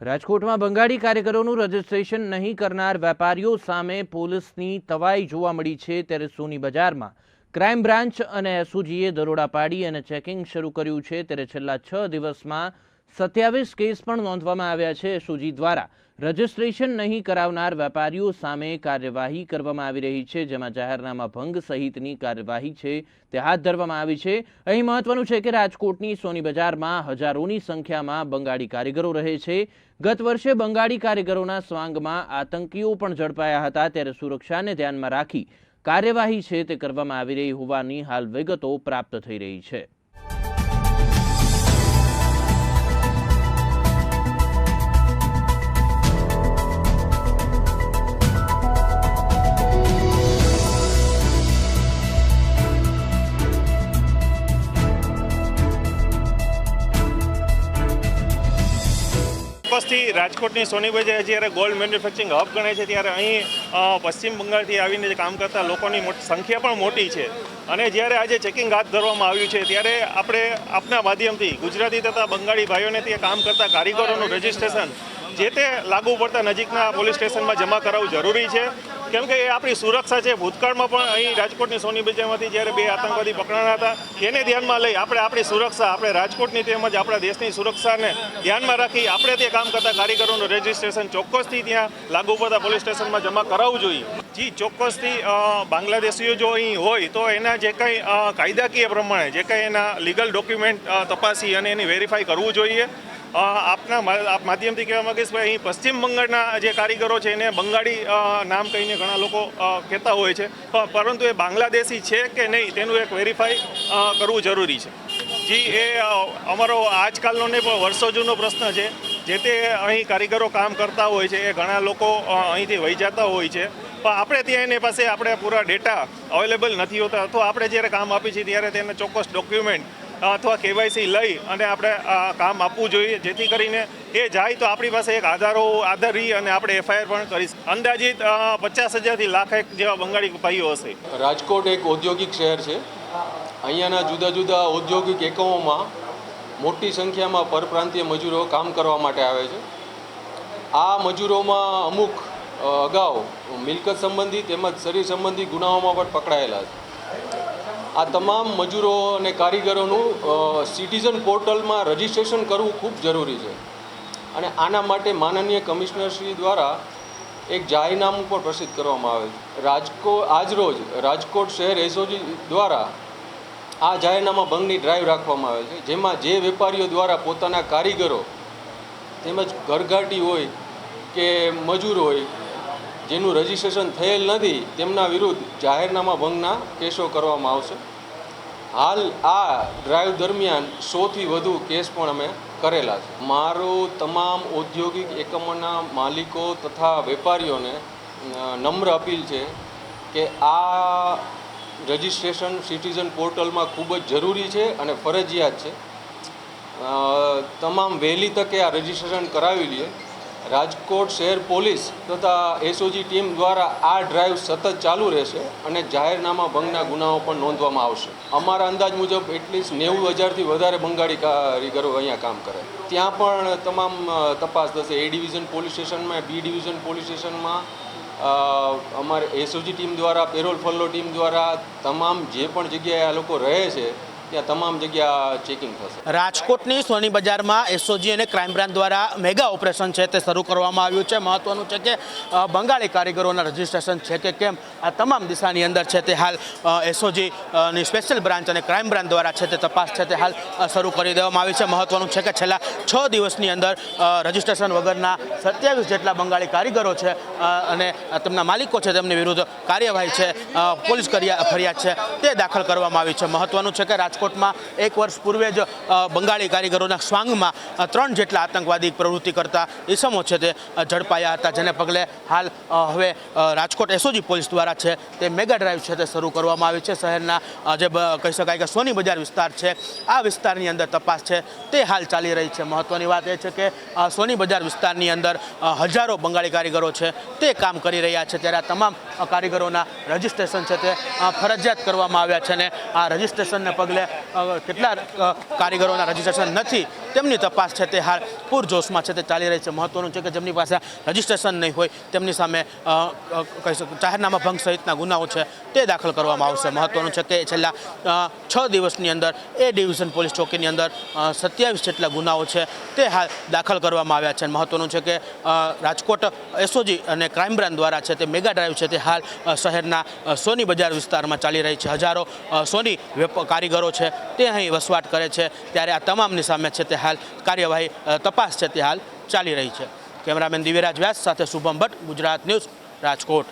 રાજકોટમાં બંગાળી કાર્યકરોનું રજીસ્ટ્રેશન નહીં કરનાર વેપારીઓ સામે પોલીસની તવાઈ જોવા મળી છે ત્યારે સોની બજારમાં ક્રાઇમ બ્રાન્ચ અને એસઓજીએ દરોડા પાડી અને ચેકિંગ શરૂ કર્યું છે ત્યારે છેલ્લા છ દિવસમાં સત્યાવીસ કેસ પણ નોંધવામાં આવ્યા છે એસઓજી દ્વારા. રજીસ્ટ્રેશન નહીં કરાવનાર વેપારીઓ સામે કાર્યવાહી કરવામાં આવી રહી છે, જેમાં જાહેરનામા ભંગ સહિતની કાર્યવાહી છે તે હાથ ધરવામાં આવી છે. અહીં મહત્વનું છે કે રાજકોટની સોની બજારમાં હજારોની સંખ્યામાં બંગાળી કારીગરો રહે છે. ગત વર્ષે બંગાળી કારીગરોના સ્વાંગમાં આતંકીઓ પણ ઝડપાયા હતા, ત્યારે સુરક્ષાને ધ્યાનમાં રાખી કાર્યવાહી છે તે કરવામાં આવી રહી હોવાની હાલ વિગતો પ્રાપ્ત થઈ રહી છે. ચોક્કસથી રાજકોટની સોની બજાર જ્યારે ગોલ્ડ મેન્યુફેક્ચરિંગ હબ ગણાય છે, ત્યારે અહીં પશ્ચિમ બંગાળથી આવીને જે કામ કરતા લોકોની સંખ્યા પણ મોટી છે. અને જ્યારે આજે ચેકિંગ હાથ ધરવામાં આવ્યું છે, ત્યારે આપણે આપના માધ્યમથી ગુજરાતી તથા બંગાળી ભાઈઓને ત્યાં કામ કરતા કારીગરોનું રજિસ્ટ્રેશન જે તે લાગુ પડતા નજીકના પોલીસ સ્ટેશનમાં જમા કરાવવું જરૂરી છે. કેમ કે એ આપણી સુરક્ષા છે. ભૂતકાળમાં પણ અહીં રાજકોટની સોની બજારમાંથી જ્યારે બે આતંકવાદી પકડાણા હતા, એને ધ્યાનમાં લઈ આપણે આપણી સુરક્ષા, આપણે રાજકોટની તેમજ આપણા દેશની સુરક્ષાને ધ્યાનમાં રાખી આપણે તે કામ કરતા કારીગરોનું રજિસ્ટ્રેશન ચોક્કસથી ત્યાં લાગુ પડતા પોલીસ સ્ટેશનમાં જમા કરાવવું જોઈએ. જી, ચોક્કસથી બાંગ્લાદેશીઓ જો અહીં હોય, તો એના જે કંઈ કાયદાકીય પ્રમાણે, જે કંઈ એના લીગલ ડોક્યુમેન્ટ તપાસી અને એની વેરીફાઈ કરવું જોઈએ. આપના આપ માધ્યમથી કહેવા માંગીશ કે અહીં પશ્ચિમ બંગાળના જે કારીગરો છે એને બંગાળી નામ કહીને ઘણા લોકો કહેતા હોય છે. પરંતુ એ બાંગ્લાદેશી છે કે નહીં તેનું એક વેરીફાઈ કરવું જરૂરી છે. જી, એ અમારો આજકાલનો નહીં, પણ વર્ષો જૂનો પ્રશ્ન છે. જે તે અહીં કારીગરો કામ કરતા હોય છે, એ ઘણા લોકો અહીંથી વહી જતા હોય છે. પણ આપણે ત્યાં એની પાસે આપણે પૂરા ડેટા અવેલેબલ નથી હોતા. અથવા આપણે જ્યારે કામ આપીએ છીએ ત્યારે તેને ચોક્કસ ડોક્યુમેન્ટ અથવા કેવાયસી લઈ અને આપણે કામ આપવું જોઈએ. જેથી કરીને એ જાય તો આપણી પાસે એક આધારો આધારી અને આપણે એફઆઈઆર પણ કરી અંદાજિત પચાસ હજારથી લાખ એક જેવા બંગાળી ભાઈઓ હશે. રાજકોટ એક ઔદ્યોગિક શહેર છે. અહીંયાના જુદા જુદા ઔદ્યોગિક એકમોમાં મોટી સંખ્યામાં પરપ્રાંતીય મજૂરો કામ કરવા માટે આવે છે. આ મજૂરોમાં અમુક અગાઉ મિલકત સંબંધી તેમજ શરીર સંબંધી ગુનાઓમાં પણ પકડાયેલા છે. આ તમામ મજૂરો અને કારીગરોનું સિટીઝન પોર્ટલમાં રજિસ્ટ્રેશન કરવું ખૂબ જરૂરી છે. અને આના માટે માનનીય કમિશનરશ્રી દ્વારા એક જાહેરનામું પણ પ્રસિદ્ધ કરવામાં આવે છે. રાજકોટ આજરોજ રાજકોટ શહેર એસઓજી દ્વારા આ જાહેરનામા ભંગની ડ્રાઈવ રાખવામાં આવે છે. જેમાં જે વેપારીઓ દ્વારા પોતાના કારીગરો તેમજ ઘરઘાટી હોય કે મજૂર હોય જેનું રજીસ્ટ્રેશન થયેલ નથી, તેમના વિરુદ્ધ જાહેરનામા ભંગના કેસો કરવામાં આવશે. હાલ આ ડ્રાઈવ દરમિયાન સોથી વધુ કેસ પણ અમે કરેલા છે. મારો તમામ ઔદ્યોગિક એકમોના માલિકો તથા વેપારીઓને નમ્ર અપીલ છે કે આ રજિસ્ટ્રેશન સિટીઝન પોર્ટલમાં ખૂબ જ જરૂરી છે અને ફરજિયાત છે. તમામ વહેલી તકે આ રજિસ્ટ્રેશન કરાવી લઈએ રાજકોટ શહેર પોલીસ તથા એસઓજી ટીમ દ્વારા આ ડ્રાઈવ સતત ચાલુ રહેશે અને જાહેરનામા ભંગના ગુનાઓ પણ નોંધવામાં આવશે. અમારા અંદાજ મુજબ એટલીસ્ટ નેવું હજારથી વધારે બંગાળી કારીગરો અહીંયા કામ કરે. ત્યાં પણ તમામ તપાસ થશે. એ ડિવિઝન પોલીસ સ્ટેશનમાં, બી ડિવિઝન પોલીસ સ્ટેશનમાં અમારે એસઓજી ટીમ દ્વારા, પેરોલ ફોલો ટીમ દ્વારા તમામ જે પણ જગ્યાએ આ લોકો રહે છે ત્યાં તમામ જગ્યા ચેકિંગ થશે. રાજકોટની સોની બજારમાં એસઓજી અને ક્રાઇમ બ્રાન્ચ દ્વારા મેગા ઓપરેશન છે તે શરૂ કરવામાં આવ્યું છે. મહત્વનું છે કે બંગાળી કારીગરોના રજિસ્ટ્રેશન છે કે કેમ? આ તમામ દિશાની અંદર છે તે હાલ એસઓજીની સ્પેશિયલ બ્રાન્ચ અને ક્રાઇમ બ્રાન્ચ દ્વારા છે તે તપાસ છે તે હાલ શરૂ કરી દેવામાં આવી છે. મહત્વનું છે કે છેલ્લા છ દિવસની અંદર રજીસ્ટ્રેશન વગરના સત્યાવીસ જેટલા બંગાળી કારીગરો છે અને તેમના માલિકો છે તેમની વિરુદ્ધ કાર્યવાહી છે પોલીસ ફરિયાદ છે તે દાખલ કરવામાં આવી છે. મહત્વનું છે કે રાજકોટમાં એક વર્ષ પૂર્વે જ બંગાળી કારીગરોના સ્વાંગમાં ત્રણ જેટલા આતંકવાદી પ્રવૃત્તિ કરતા ઇસમો છે તે ઝડપાયા હતા, જેને પગલે હાલ હવે રાજકોટ એસઓજી પોલીસ દ્વારા છે તે મેગા ડ્રાઈવ છે તે શરૂ કરવામાં આવી છે શહેરના જે કહી શકાય કે સોની બજાર વિસ્તાર છે, આ વિસ્તારની અંદર તપાસ છે, તે હાલ ચાલી રહી છે. મહત્વની વાત એ છે કે સોની બજાર વિસ્તારની અંદર હજારો બંગાળી કારીગરો છે તે કામ કરી રહ્યા છે. ત્યારે આ તમામ કારીગરોના રજિસ્ટ્રેશન છે તે ફરજિયાત કરવામાં આવ્યા છે અને આ રજિસ્ટ્રેશનને પગલે કેટલા કારીગરોના રજીસ્ટ્રેશન નથી. તેમની તપાસ છે તે હાલ પૂરજોશમાં છે, તે ચાલી રહી છે. મહત્વનું છે કે જેમની પાસે રજીસ્ટ્રેશન નહીં હોય, તેમની સામે કહી શકું, જાહેરનામા ભંગ સહિતના ગુનાઓ છે તે દાખલ કરવામાં આવશે. મહત્વનું છે કે છેલ્લા છ દિવસની અંદર એ ડિવિઝન પોલીસ ચોકીની અંદર સત્યાવીસ જેટલા ગુનાઓ છે તે હાલ દાખલ કરવામાં આવ્યા છે. મહત્વનું છે કે રાજકોટ એસઓજી અને ક્રાઇમ બ્રાન્ચ દ્વારા છે તે મેગા ડ્રાઈવ છે તે હાલ શહેરના સોની બજાર વિસ્તારમાં ચાલી રહી છે. હજારો સોની કારીગરો છે તે અહીં વસવાટ કરે છે. ત્યારે આ તમામની સામે છે તે હાલ કાર્યવાહી તપાસ છે તે હાલ ચાલી રહી છે. કેમેરામેન દિવ્યરાજ વ્યાસ સાથે શુભમ ભટ્ટ, ગુજરાત ન્યૂઝ, રાજકોટ.